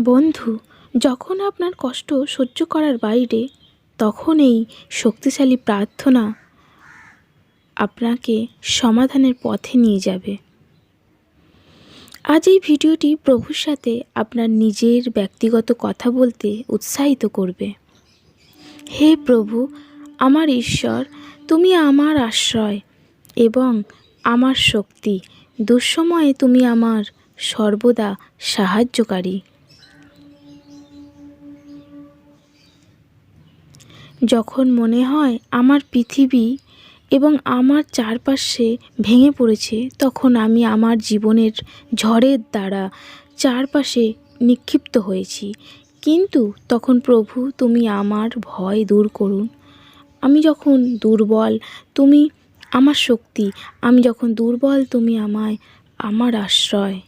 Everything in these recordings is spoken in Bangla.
বন্ধু, যখন আপনার কষ্ট সহ্য করার বাইরে, তখন এই শক্তিশালী প্রার্থনা আপনাকে সমাধানের পথে নিয়ে যাবে। আজ এই ভিডিওটি প্রভুর সাথে আপনার নিজের ব্যক্তিগত কথা বলতে উৎসাহিত করবে। হে প্রভু, আমার ঈশ্বর, তুমি আমার আশ্রয় এবং আমার শক্তি। দুঃসময়ে তুমি আমার সর্বদা সাহায্যকারী। যখন মনে হয় আমার পৃথিবী এবং আমার চারপাশে ভেঙে পড়েছে, তখন আমি আমার জীবনের ঝড়ের দ্বারা চারপাশে নিক্ষিপ্ত হয়েছি। কিন্তু তখন প্রভু, তুমি আমার ভয় দূর করুন। আমি যখন দুর্বল, তুমি আমার শক্তি। আমি যখন দুর্বল, তুমি আমায়, আমার আশ্রয়।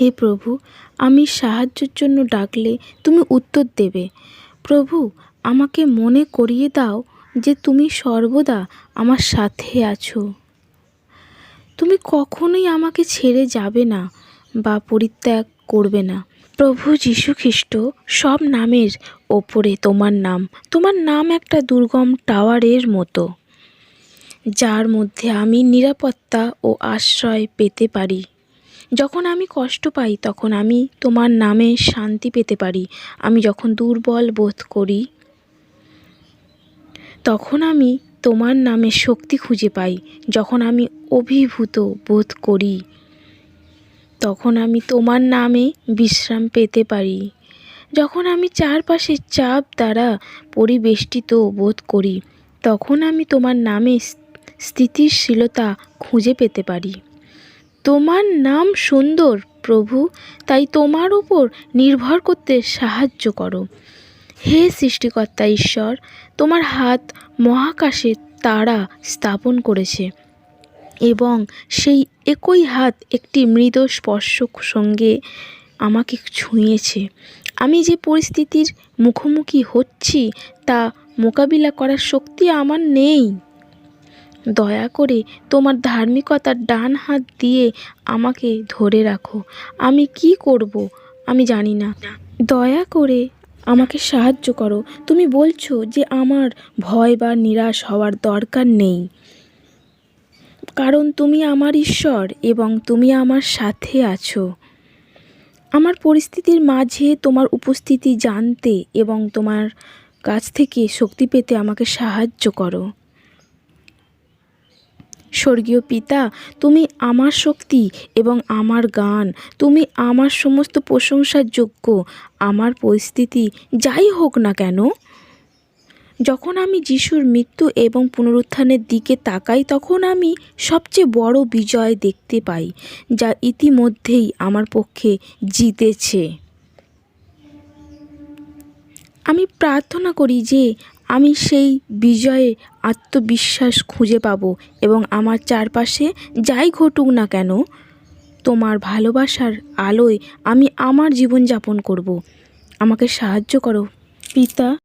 হে প্রভু, আমি সাহায্যের জন্য ডাকলে তুমি উত্তর দেবে। প্রভু, আমাকে মনে করিয়ে দাও যে তুমি সর্বদা আমার সাথে আছো। তুমি কখনোই আমাকে ছেড়ে যাবে না বা পরিত্যাগ করবে না। প্রভু যীশু খ্রিস্ট, সব নামের ওপরে তোমার নাম। তোমার নাম একটা দুর্গম টাওয়ারের মতো, যার মধ্যে আমি নিরাপত্তা ও আশ্রয় পেতে পারি। যখন আমি কষ্ট পাই, তখন আমি তোমার নামে শান্তি পেতে পারি। আমি যখন দুর্বল বোধ করি, তখন আমি তোমার নামে শক্তি খুঁজে পাই। যখন আমি অভিভূত বোধ করি, তখন আমি তোমার নামে বিশ্রাম পেতে পারি। যখন আমি চারপাশের চাপ দ্বারা পরিবেষ্টিত বোধ করি, তখন আমি তোমার নামে স্থিতিশীলতা খুঁজে পেতে পারি। তোমার নাম সুন্দর, প্রভু, তাই তোমার ওপর নির্ভর করতে সাহায্য করো। হে সৃষ্টিকর্তা ঈশ্বর, তোমার হাত মহাকাশে তারা স্থাপন করেছে এবং সেই একই হাত একটি মৃদ স্পর্শ সঙ্গে আমাকে ছুঁয়েছে। আমি যে পরিস্থিতির মুখোমুখি হচ্ছি, তা মোকাবিলা করার শক্তি আমার নেই। দয়া করে তোমার ধার্মিকতার ডান হাত দিয়ে আমাকে ধরে রাখো। আমি কি করব? আমি জানি না। দয়া করে আমাকে সাহায্য করো। তুমি বলছো যে আমার ভয় বা নিরাশ হওয়ার দরকার নেই। কারণ তুমি আমার ঈশ্বর এবং তুমি আমার সাথে আছো। আমার পরিস্থিতির মাঝে তোমার উপস্থিতি জানতে এবং তোমার কাছ থেকে শক্তি পেতে আমাকে সাহায্য করো। স্বর্গীয় পিতা, তুমি আমার শক্তি এবং আমার গান, তুমি আমার সমস্ত প্রশংসার যোগ্য, আমার পরিস্থিতি যাই হোক না কেন। যখন আমি যিশুর মৃত্যু এবং পুনরুত্থানের দিকে তাকাই, তখন আমি সবচেয়ে বড় বিজয় দেখতে পাই, যা ইতিমধ্যেই আমার পক্ষে জিতেছে। আমি প্রার্থনা করি যে আমি সেই বিজয়ে আত্মবিশ্বাস খুঁজে পাবো এবং আমার চারপাশে যাই ঘটুক না কেন, তোমার ভালোবাসার আলোয় আমি আমার জীবনযাপন করব। আমাকে সাহায্য করো, পিতা।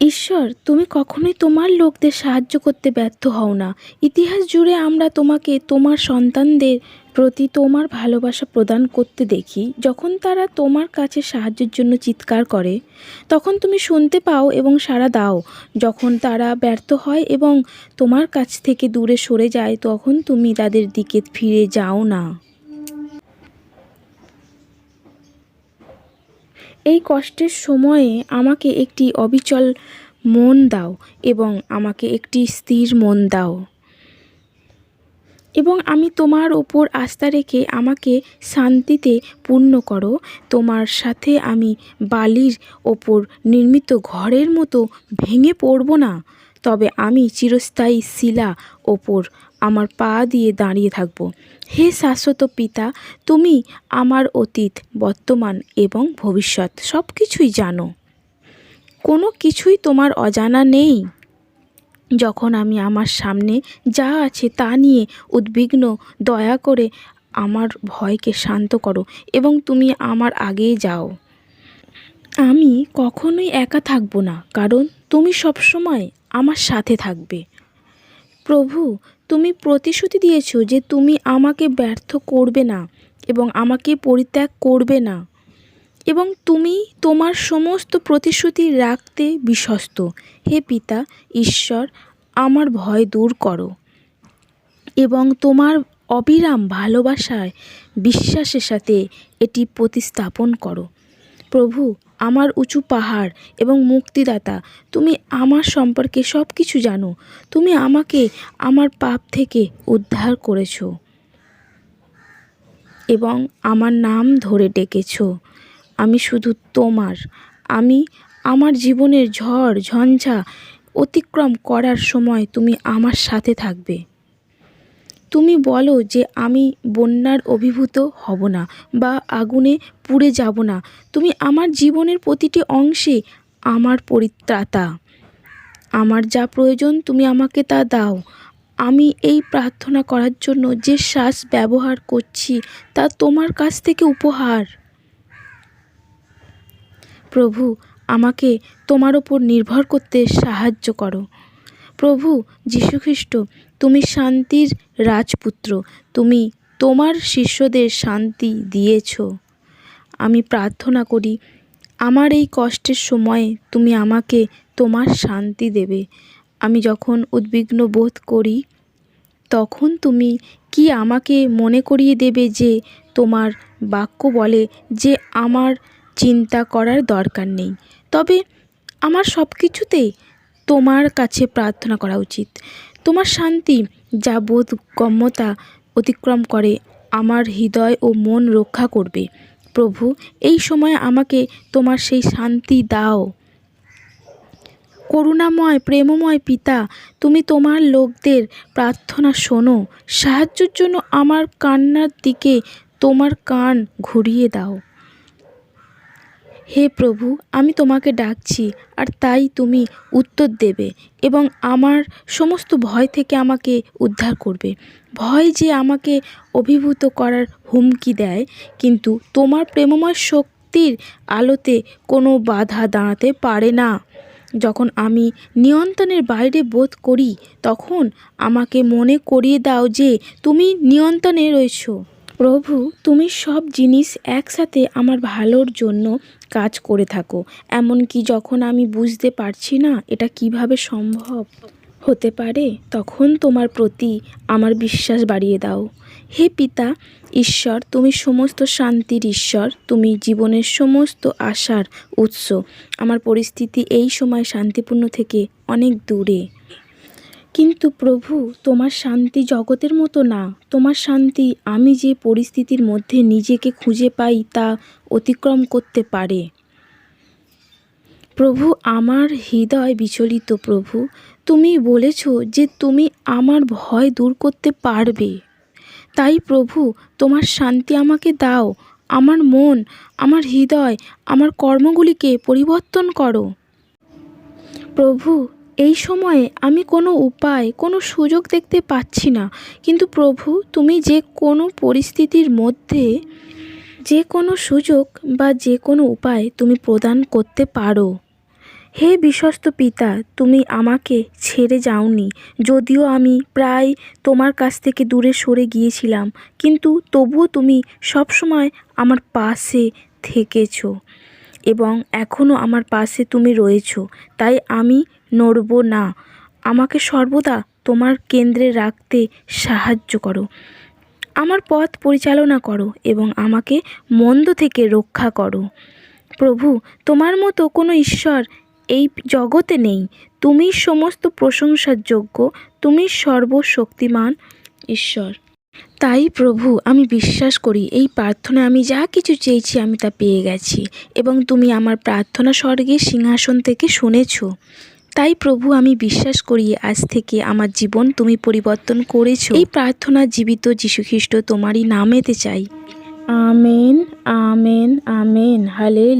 ঈশ্বর, তুমি কখনোই তোমার লোকদের সাহায্য করতে ব্যর্থ হও না। ইতিহাস জুড়ে আমরা তোমাকে তোমার সন্তানদের প্রতি তোমার ভালোবাসা প্রদান করতে দেখি, যখন তারা তোমার কাছে সাহায্যের জন্য চিৎকার করে, তখন তুমি শুনতে পাও এবং সাড়া দাও। যখন তারা ব্যর্থ হয় এবং তোমার কাছ থেকে দূরে সরে যায়, তখন তুমি তাদের দিকে ফিরে যাও না। এই কষ্টের সময়ে আমাকে একটি অবিচল মন দাও এবং আমাকে একটি স্থির মন দাও। এবং আমি তোমার ওপর আস্থা রেখে আমাকে শান্তিতে পূর্ণ করো। তোমার সাথে আমি বালির ওপর নির্মিত ঘরের মতো ভেঙে পড়ব না। তবে আমি চিরস্থায়ী শিলা ওপর আমার পা দিয়ে দাঁড়িয়ে থাকব। হে শাশ্বত পিতা, তুমি আমার অতীত, বর্তমান এবং ভবিষ্যৎ সব কিছুই জানো। কোনো কিছুই তোমার অজানা নেই। যখন আমি আমার সামনে যা আছে তা নিয়ে উদ্বিগ্ন, দয়া করে আমার ভয়কে শান্ত করো এবং তুমি আমার আগে যাও। আমি কখনোই একা থাকব না, কারণ তুমি সবসময় আমার সাথে থাকবে। প্রভু, তুমি প্রতিশ্রুতি দিয়েছ যে তুমি আমাকে ব্যর্থ করবে না এবং আমাকে পরিত্যাগ করবে না। এবং তুমি তোমার সমস্ত প্রতিশ্রুতি রাখতে বিশ্বস্ত। হে পিতা, ঈশ্বর, আমার ভয় দূর করো। এবং তোমার অবিরাম ভালোবাসায় বিশ্বাসের সাথে এটি প্রতিস্থাপন করো। প্রভু, আমার উঁচু পাহাড় এবং মুক্তিদাতা, তুমি আমার সম্পর্কে সব কিছু জানো। তুমি আমাকে আমার পাপ থেকে উদ্ধার করেছ এবং আমার নাম ধরে ডেকেছো। আমি শুধু তোমার। আমি আমার জীবনের ঝড়, ঝঞ্ঝা অতিক্রম করার সময় তুমি আমার সাথে থাকবে। তুমি বলো যে আমি বন্যার অভিভূত হব না বা আগুনে পুড়ে যাব না। তুমি আমার জীবনের প্রতিটি অংশে আমার পরিত্রাতা। আমার যা প্রয়োজন তুমি আমাকে তা দাও। আমি এই প্রার্থনা করার জন্য যে শ্বাস ব্যবহার করছি তা তোমার কাছ থেকে উপহার। প্রভু, আমাকে তোমার ওপর নির্ভর করতে সাহায্য করো। প্রভু, যীশুখ্রিস্ট, তুমি শান্তির রাজপুত্র, তুমি তোমার শিষ্যদের শান্তি দিয়েছ। আমি প্রার্থনা করি, আমার এই কষ্টের সময়ে তুমি আমাকে তোমার শান্তি দেবে। আমি যখন উদ্বিগ্ন বোধ করি, তখন তুমি কি আমাকে মনে করিয়ে দেবে যে তোমার বাক্য বলে যে আমার চিন্তা করার দরকার নেই। তবে আমার সব কিছুতেই তোমার কাছে প্রার্থনা করা উচিত। তোমার শান্তি যা বোধগম্যতা অতিক্রম করে, আমার হৃদয় ও মন রক্ষা করবে। প্রভু, এই সময় আমাকে তোমার সেই শান্তি দাও। করুণাময়, প্রেমময় পিতা, তুমি তোমার লোকদের প্রার্থনা শোনো। সাহায্যের জন্য আমার কান্নার দিকে তোমার কান ঘুরিয়ে দাও। হে প্রভু, আমি তোমাকে ডাকছি, আর তাই তুমি উত্তর দেবে এবং আমার সমস্ত ভয় থেকে আমাকে উদ্ধার করবে। ভয় যে আমাকে অভিভূত করার হুমকি দেয়, কিন্তু তোমার প্রেমময় শক্তির আলোতে কোনো বাধা দাঁড়াতে পারে না। যখন আমি নিয়ন্ত্রণের বাইরে বোধ করি, তখন আমাকে মনে করিয়ে দাও যে তুমি নিয়ন্ত্রণে রয়েছো। প্রভু, তুমি সব জিনিস একসাথে আমার ভালোর জন্য কাজ করে থাকো। এমনকি যখন আমি বুঝতে পারছি না এটা কীভাবে সম্ভব হতে পারে, তখন তোমার প্রতি আমার বিশ্বাস বাড়িয়ে দাও। হে পিতা, ঈশ্বর, তুমি সমস্ত শান্তির ঈশ্বর, তুমি জীবনের সমস্ত আশার উৎস। আমার পরিস্থিতি এই সময় শান্তিপূর্ণ থেকে অনেক দূরে। কিন্তু প্রভু, তোমার শান্তি জগতের মতো না। তোমার শান্তি আমি যে পরিস্থিতির মধ্যে নিজেকে খুঁজে পাই তা অতিক্রম করতে পারে। প্রভু, আমার হৃদয় বিচলিত প্রভু, তুমি বলেছ যে তুমি আমার ভয় দূর করতে পারবে। তাই প্রভু, তোমার শান্তি আমাকে দাও, আমার মন, আমার হৃদয়, আমার কর্মগুলিকে পরিবর্তন করো। প্রভু এই সময়ে আমি কোনো উপায়, কোনো সুযোগ দেখতে পাচ্ছি না। কিন্তু প্রভু, তুমি যে কোনো পরিস্থিতির মধ্যে যে কোনো সুযোগ বা যে কোনো উপায় তুমি প্রদান করতে পারো। হে বিশ্বস্ত পিতা, তুমি আমাকে ছেড়ে যাওনি। যদিও আমি প্রায় তোমার কাছ থেকে দূরে সরে গিয়েছিলাম, কিন্তু তবুও তুমি সবসময় আমার পাশে থেকেছো এবং এখনও আমার পাশে তুমি রয়েছো। তাই আমি নড়ব না। আমাকে সর্বদা তোমার কেন্দ্রে রাখতে সাহায্য করো। আমার পথ পরিচালনা করো এবং আমাকে মন্দ থেকে রক্ষা করো। প্রভু, তোমার মতো কোনো ঈশ্বর এই জগতে নেই। তুমি সমস্ত প্রশংসার যোগ্য। তুমি সর্বশক্তিমান ঈশ্বর। তাই প্রভু, আমি বিশ্বাস করি, এই প্রার্থনা আমি যা কিছু চেয়েছি আমি তা পেয়ে গেছি এবং তুমি আমার প্রার্থনা স্বর্গে সিংহাসন থেকে শুনেছো। তাই প্রভু, আমি বিশ্বাস করি আজ থেকে আমার জীবন তুমি পরিবর্তন করেছ। এই প্রার্থনা জীবিত যীশুখ্রিস্ট তোমারই নামেতে চাই। Amen amen amen. হালে